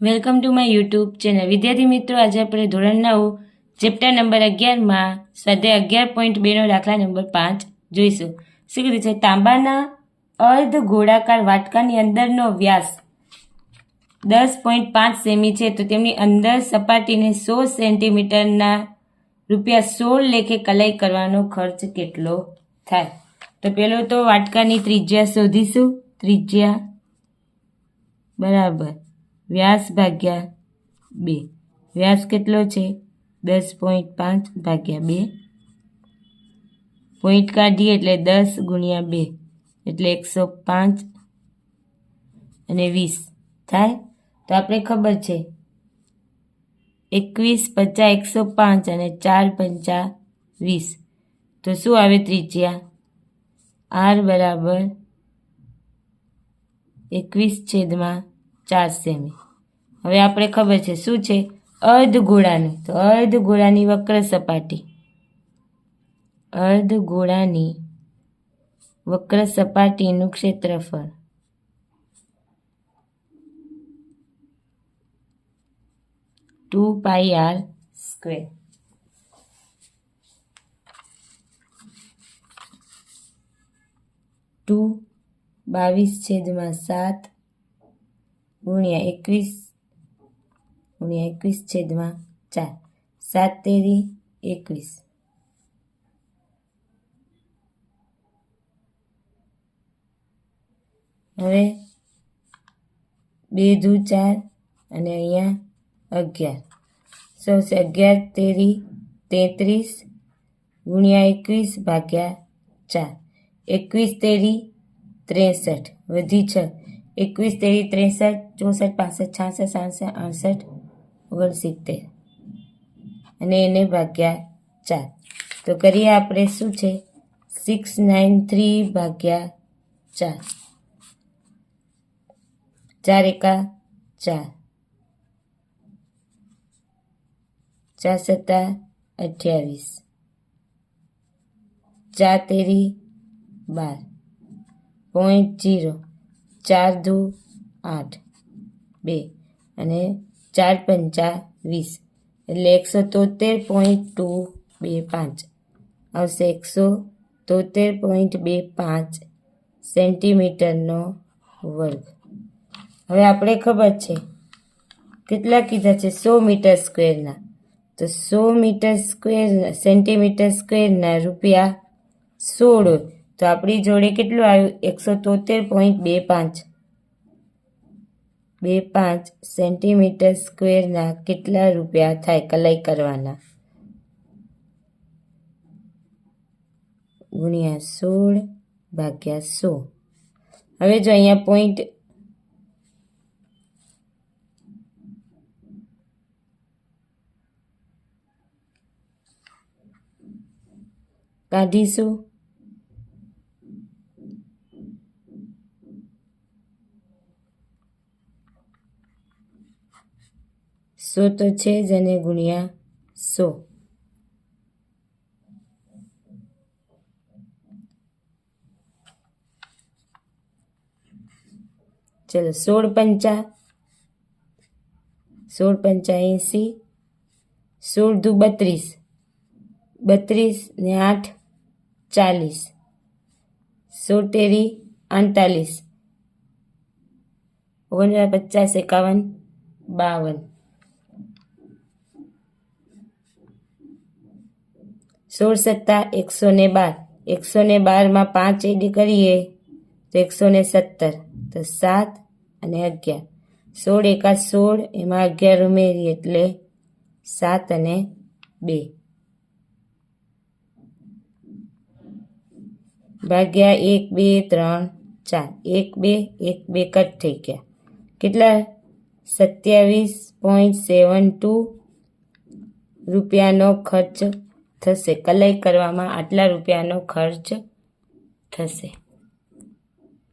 Welcome to my YouTube channel. વિદ્યાર્થી મિત્રો, આજે આપણે ધોરણ નવ, ચેપ્ટર નંબર અગિયારમાં સ્વાધ્યાય અગિયાર પોઈન્ટ બેનો દાખલા નંબર પાંચ જોઈશું. શું કીધું છે? તાંબાના અર્ધ ગોળાકાર વાટકાની અંદરનો વ્યાસ દસ પોઈન્ટ પાંચ સેમી છે. તો તેમની અંદર સપાટીને સો સેન્ટીમીટરના રૂપિયા સોળ લેખે કલાઈ કરવાનો ખર્ચ કેટલો થાય? તો પેલો તો વાટકાની ત્રિજ્યા શોધીશું. ત્રિજ્યા બરાબર. વ્યાસ ભાગ્યા બે. વ્યાસ કેટલો છે? દસ પોઈન્ટ પાંચ ભાગ્યા બે. પોઈન્ટ કાઢીએ એટલે દસ ગુણ્યા બે, એટલે એકસો પાંચ અને વીસ. થાય? તો આપણે ખબર છે. એકવીસ પચાસ એકસો પાંચ અને ચાર પંચા વીસ. તો શું આવે ત્રિજ્યા? આર બરાબર એકવીસ છેદમાં ચાર સેમી. હવે આપણે ખબર છે, શું છે? અર્ધ ગોળાનું. તો અર્ધ ગોળાની વક્ર સપાટી. અર્ધ ગોળાની વક્ર સપાટીનું ક્ષેત્રફળ. Two pi r square. Two બાવીસ છેદમાં સાત ગુણ્યા એકવીસ ગુણ્યા એકવીસ છેદમાં ચાર. સાત તેરી એકવીસ. હવે બે દુ ચાર અને અહીંયા અગિયાર. સો અગિયાર તેરી તેત્રીસ ગુણ્યા એકવીસ ભાગ્યા ચાર. એકવીસ તેરી ત્રેસઠ. વધી છ. એકવીસ તેરી ત્રેસઠ, ચોસઠ, પાસઠ, છાસઠ, સાસઠ અડસઠ ઓગણસિત્તેર. અને એને ભાગ્યા ચાર. તો કરીએ આપણે શું છે? સિક્સ, નાઇન, થ્રી ભાગ્યા ચાર. ચાર એકા ચાર. ચાર સત્તા અઠ્યાવીસ. ચાર તેરી બાર. પોઈન્ટ જીરો ચાર દુ આઠ, બે અને ચાર પંચા વીસ. એટલે એકસો તોતેર પોઈન્ટ ટુ બે પાંચ. આવશે એકસો તોતેર પોઈન્ટ બે પાંચ સેન્ટીમીટરનો વર્ગ. હવે આપણે ખબર છે કેટલા કીધા છે સો મીટર સ્ક્વેરના. તો સો મીટર સ્ક્વેર સેન્ટીમીટર સ્ક્વેરના રૂપિયા સોળ તો આપણી જોડે કેટલું આવ્યું? એકસો તોતેર પોઈન્ટ બે પાંચ. બે પાંચ સેન્ટીમીટર સ્ક્વેરના કેટલા રૂપિયા થાય કલાઈ કરવાના? ગુણ્યા સોળ ભાગ્યા સો. હવે જો અહીંયા પોઈન્ટ કાઢીશું. સો તો છે જ અને ગુણ્યા સો. ચલો, સોળ પંચા. સોળ પંચા એંસી. સોળ દુ બત્રીસ. બત્રીસ ને આઠ, ચાલીસ. સોળ તેરી ઓગણચાલીસ પચાસ, એકાવન, બાવન. સોળ સત્તા, એકસો ને બાર. એકસો ને બારમાં પાંચ એડ કરીએ તો એકસો ને સત્તર. તો સાત અને અગિયાર. સોળ એકા સોળ, એમાં અગિયાર ઉમેરીએ એટલે સાત અને બે. ભાગ્યા એક, બે, ત્રણ, ચાર. એક, બે એક, બે કટ થઈ ગયા. કેટલા? સત્યાવીસ પોઈન્ટ સેવન ટુ રૂપિયાનો ખર્ચ થશે. કલાઈ કરવામાં આટલા રૂપિયાનો ખર્ચ થશે.